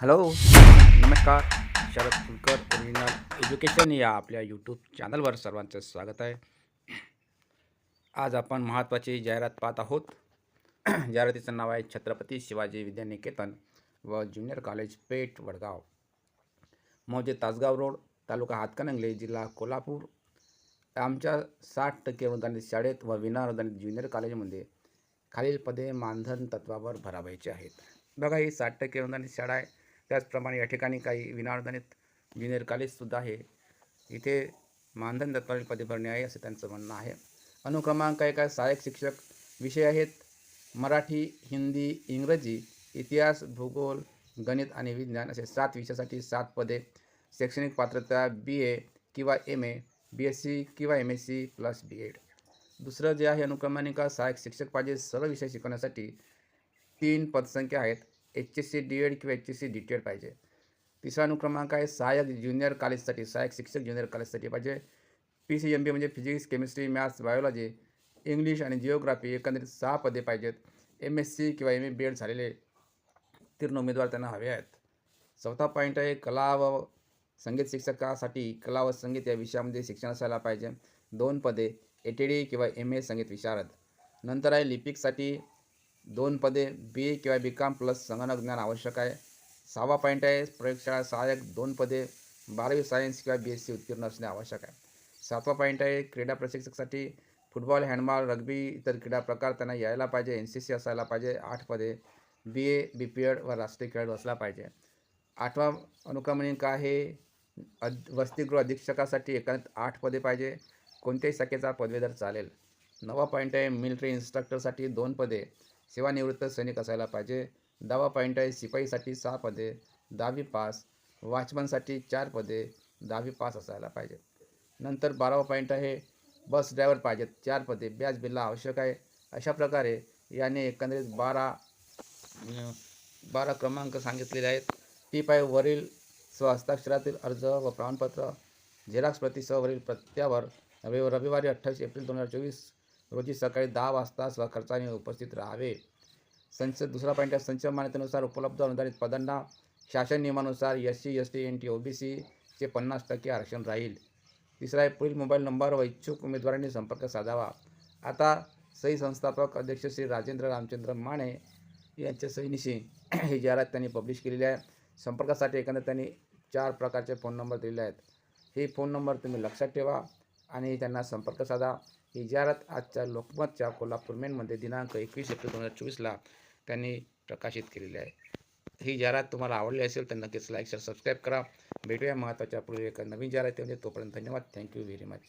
Hello नमस्कार. Sharad Phulkar original education या आपल्या यूट्यूब चॅनलवर सर्वांचं स्वागत आहे. आज आपण महत्त्वाची जाहिरात पाहत आहोत. जाहिरातीचं नाव आहे छत्रपती शिवाजी विद्यानिकेतन व ज्युनियर कॉलेज पेठ वडगाव. मौजे तासगाव रोड तालुका हातकणंगले जिल्हा कोल्हापूर. आमच्या साठ टक्के अनुदानित शाळेत व विना अनुदानित ज्युनियर कॉलेजमध्ये खालील पदे मानधन तत्वावर भरावायची आहेत. बघा ही साठ टक्के अनुदानित शाळा आहे. त्याचप्रमाणे या ठिकाणी काही विनाअनुदानित ज्युनियर कॉलेजसुद्धा आहे. इथे मानधन तत्वावरील पदे भरणे आहे असं त्यांचं म्हणणं आहे. अनुक्रमांक एका सहाय्यक शिक्षक विषय आहेत. मराठी हिंदी इंग्रजी इतिहास भूगोल गणित आणि विज्ञान असे सात विषयासाठी सात पदे. शैक्षणिक पात्रता बी ए किंवा M A B S C किंवा M S C plus B Ed दुसरं जे आहे अनुक्रमानिका सहाय्यक शिक्षक पाहिजे सर्व विषय शिकवण्यासाठी तीन पदसंख्या आहेत. H S C D Ed किंवा H S C D T Ed पाहिजे. तिसरा अनुक्रमांक आहे सहाय्यक ज्युनियर कॉलेजसाठी सहाय्यक शिक्षक ज्युनियर कॉलेजसाठी पाहिजे. पी सी एम बी म्हणजे physics chemistry maths biology English आणि जिओग्राफी एकंदरीत सहा पदे पाहिजेत. एम एस सी किंवा एम ए बी एड झालेले तीर्ण उमेदवार त्यांना हवे आहेत. चौथा पॉईंट आहे कला व संगीत शिक्षकासाठी कला व संगीत या विषयामध्ये शिक्षण असायला पाहिजे. दोन पदे ए टी डी किंवा एम ए संगीत विशारद. नंतर आहे लिपिकसाठी दोन पदे बी ए किंवा बी कॉम प्लस संगणक ज्ञान आवश्यक आहे. सहावा पॉईंट आहे प्रयोगशाळा सहाय्यक दोन पदे बारावी सायन्स किंवा बी एस सी उत्तीर्ण असणे आवश्यक आहे. सातवा पॉईंट आहे क्रीडा प्रशिक्षकासाठी फुटबॉल हँडबॉल रग्बी इतर क्रीडा प्रकार त्यांना यायला पाहिजे एन सी सी असायला पाहिजे आठ पदे बी ए बी पी एड व राष्ट्रीय खेळाडू असला पाहिजे. आठवा अनुक्रमणिका आहे अध वसतिगृह अधीक्षकासाठी एकांत आठ पदे पाहिजे कोणत्याही शाखेचा पदवीधर चालेल. नवा पॉईंट आहे मिलिटरी इन्स्ट्रक्टरसाठी दोन पदे सेवानिवृत्त सैनिक असायला पाहिजे. दहावा पॉईंट आहे शिपाईसाठी सहा पदे दहावी पास वॉचमनसाठी चार पदे दहावी पास असायला पाहिजे. नंतर बारावा पॉईंट आहे बस ड्रायव्हर पाहिजेत चार पदे ब्याज बिल्ला आवश्यक आहे. अशा प्रकारे याने एकंदरीत बारा बारा क्रमांक सांगितलेले आहेत. टीप आहे वरील स्वहस्ताक्षरातील अर्ज व प्रमाणपत्र झेरॉक्स प्रतीसह वरील पत्त्यावर रवि रविवारी अठ्ठावीस एप्रिल दोन हजार चोवीस रोजी सकाळी दहा वाजता स्वखर्चाने उपस्थित राहावे. संच दुसरा पॉईंट आहे संच मान्यतेनुसार उपलब्ध अनुदानित पदांना शासन नियमानुसार S C S T N T O B सीचे पन्नास टक्के आरक्षण राहील. तिसरा आहे पुढील मोबाईल नंबर व इच्छुक उमेदवारांनी संपर्क साधावा. आता सही संस्थापक अध्यक्ष श्री राजेंद्र रामचंद्र माने यांच्या सहीनिशी ही जाहिरात त्यांनी पब्लिश केलेली आहे. संपर्कासाठी एकंदर त्यांनी चार प्रकारचे फोन नंबर दिलेले आहेत. हे फोन नंबर तुम्ही लक्षात ठेवा आणि त्यांना संपर्क साधा. ही जाहिरात आजच्या लोकमतच्या कोल्हापूर मेनमध्ये दिनांक एकवीस एप्रिल दोन हजार चोवीसला त्यांनी प्रकाशित केलेली आहे. ही जाहिरात तुम्हाला आवडली असेल तर नक्कीच लाईक शेअर सबस्क्राईब करा. भेटूया महत्त्वाच्या पूर्वी एका नवीन जाहिरात तोपर्यंत धन्यवाद. Thank you very much